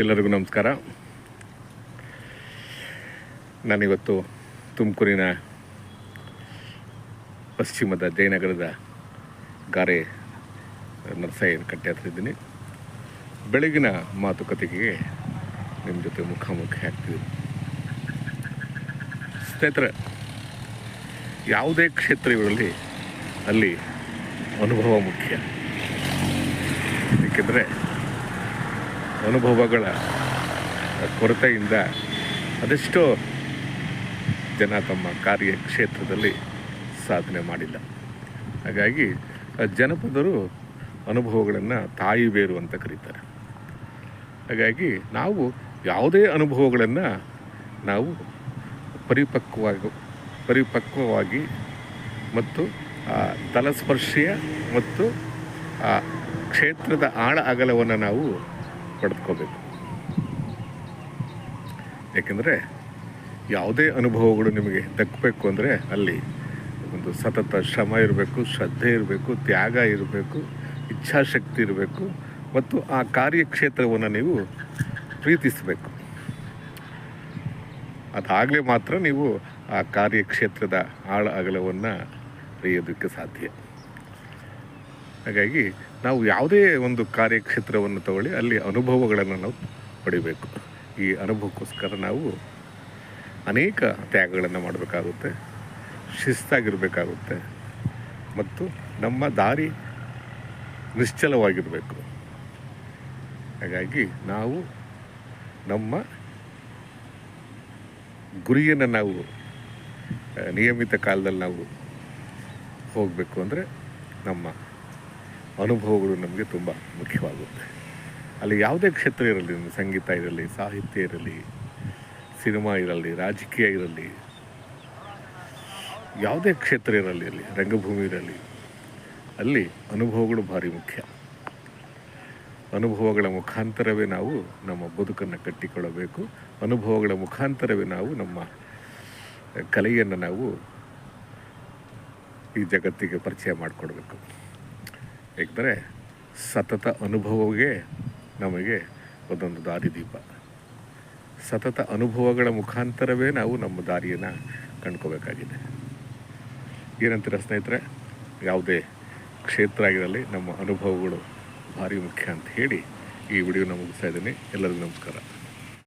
ಎಲ್ಲರಿಗೂ ನಮಸ್ಕಾರ. ನಾನಿವತ್ತು ತುಮಕೂರಿನ ಪಶ್ಚಿಮದ ಜಯನಗರದ ಗಾರೆ ನರಸಯ್ಯನ ಕಟ್ಟೆ ಹತ್ರ ಇದ್ದೀನಿ. ಬೆಳಗಿನ ಮಾತುಕತೆಗೆ ನಿಮ್ಮ ಜೊತೆ ಮುಖಾಮುಖಿ ಆಗ್ತೀವಿ ಸ್ನೇಹಿತರೆ, ಯಾವುದೇ ಕ್ಷೇತ್ರ ಇರಲಿ, ಅಲ್ಲಿ ಅನುಭವ ಮುಖ್ಯ. ಏಕೆಂದರೆ ಅನುಭವಗಳ ಕೊರತೆಯಿಂದ ಅದೆಷ್ಟೋ ಜನ ತಮ್ಮ ಕಾರ್ಯಕ್ಷೇತ್ರದಲ್ಲಿ ಸಾಧನೆ ಮಾಡಿಲ್ಲ. ಹಾಗಾಗಿ ಜನಪದರು ಅನುಭವಗಳನ್ನು ತಾಯಿ ಬೇರು ಅಂತ ಕರೀತಾರೆ. ಹಾಗಾಗಿ ನಾವು ಯಾವುದೇ ಅನುಭವಗಳನ್ನು ನಾವು ಪರಿಪಕ್ವವಾಗಿ ಪರಿಪಕ್ವವಾಗಿ ಮತ್ತು ತಲಸ್ಪರ್ಶೀಯ ಮತ್ತು, ಆ, ಕ್ಷೇತ್ರದ ಆಳ ಅಗಲವನ್ನು ನಾವು ಪಡೆದುಕೋಬೇಕು ಏಕೆಂದರೆ ಯಾವುದೇ ಅನುಭವಗಳು ನಿಮಗೆ ದಕ್ಕಬೇಕು ಅಂದರೆ ಅಲ್ಲಿ ಒಂದು ಸತತ ಶ್ರಮ ಇರಬೇಕು, ಶ್ರದ್ಧೆ ಇರಬೇಕು, ತ್ಯಾಗ ಇರಬೇಕು, ಇಚ್ಛಾಶಕ್ತಿ ಇರಬೇಕು ಮತ್ತು ಆ ಕಾರ್ಯಕ್ಷೇತ್ರವನ್ನು ನೀವು ಪ್ರೀತಿಸಬೇಕು. ಅದಾಗಲೇ ಮಾತ್ರ ನೀವು ಆ ಕಾರ್ಯಕ್ಷೇತ್ರದ ಆಳ ಅಗಲವನ್ನು ಅರಿಯೋದಕ್ಕೆ ಸಾಧ್ಯ. ಹಾಗಾಗಿ ನಾವು ಯಾವುದೇ ಒಂದು ಕಾರ್ಯಕ್ಷೇತ್ರವನ್ನು ತಗೊಳ್ಳಿ, ಅಲ್ಲಿ ಅನುಭವಗಳನ್ನು ನಾವು ಪಡಿಬೇಕು. ಈ ಅನುಭವಕ್ಕೋಸ್ಕರ ನಾವು ಅನೇಕ ತ್ಯಾಗಗಳನ್ನು ಮಾಡಬೇಕಾಗುತ್ತೆ, ಶಿಸ್ತಾಗಿರಬೇಕಾಗುತ್ತೆ, ಮತ್ತು ನಮ್ಮ ದಾರಿ ನಿಶ್ಚಲವಾಗಿರಬೇಕು. ಹಾಗಾಗಿ ನಾವು ನಮ್ಮ ಗುರಿಯನ್ನು ನಾವು, ನಿಯಮಿತ ಕಾಲದಲ್ಲಿ ನಾವು ಹೋಗಬೇಕು ಅಂದರೆ ನಮ್ಮ ಅನುಭವಗಳು ನಮಗೆ ತುಂಬ ಮುಖ್ಯವಾಗುತ್ತೆ. ಅಲ್ಲಿ ಯಾವುದೇ ಕ್ಷೇತ್ರ ಇರಲಿ ಸಂಗೀತ ಇರಲಿ, ಸಾಹಿತ್ಯ ಇರಲಿ, ಸಿನಿಮಾ ಇರಲಿ, ರಾಜಕೀಯ ಇರಲಿ, ಯಾವುದೇ ಕ್ಷೇತ್ರ ಇರಲಿ, ಅಲ್ಲಿ ರಂಗಭೂಮಿ ಇರಲಿ, ಅಲ್ಲಿ ಅನುಭವಗಳು ಭಾರಿ ಮುಖ್ಯ. ಅನುಭವಗಳ ಮುಖಾಂತರವೇ ನಾವು ನಮ್ಮ ಬದುಕನ್ನು ಕಟ್ಟಿಕೊಳ್ಳಬೇಕು. ಅನುಭವಗಳ ಮುಖಾಂತರವೇ ನಾವು ನಮ್ಮ ಕಲೆಯನ್ನು ನಾವು ಈ ಜಗತ್ತಿಗೆ ಪರಿಚಯ ಮಾಡಿಕೊಡ್ಬೇಕು. ಏಕೆಂದರೆ ಸತತ ಅನುಭವವೇ ನಮಗೆ ಒಂದೊಂದು ದಾರಿದೀಪ ಸತತ ಅನುಭವಗಳ ಮುಖಾಂತರವೇ ನಾವು ನಮ್ಮ ದಾರಿಯನ್ನು ಕಂಡ್ಕೋಬೇಕಾಗಿದೆ. ಏನಂತೀರ ಸ್ನೇಹಿತರೆ, ಯಾವುದೇ ಕ್ಷೇತ್ರ ಆಗಿರಲಿ, ನಮ್ಮ ಅನುಭವಗಳು ಭಾರಿ ಮುಖ್ಯ ಅಂತ ಹೇಳಿ ಈ ವಿಡಿಯೋನ ಮುಗಿಸ್ತಾ ಇದ್ದೀನಿ. ಎಲ್ಲರಿಗೂ ನಮಸ್ಕಾರ.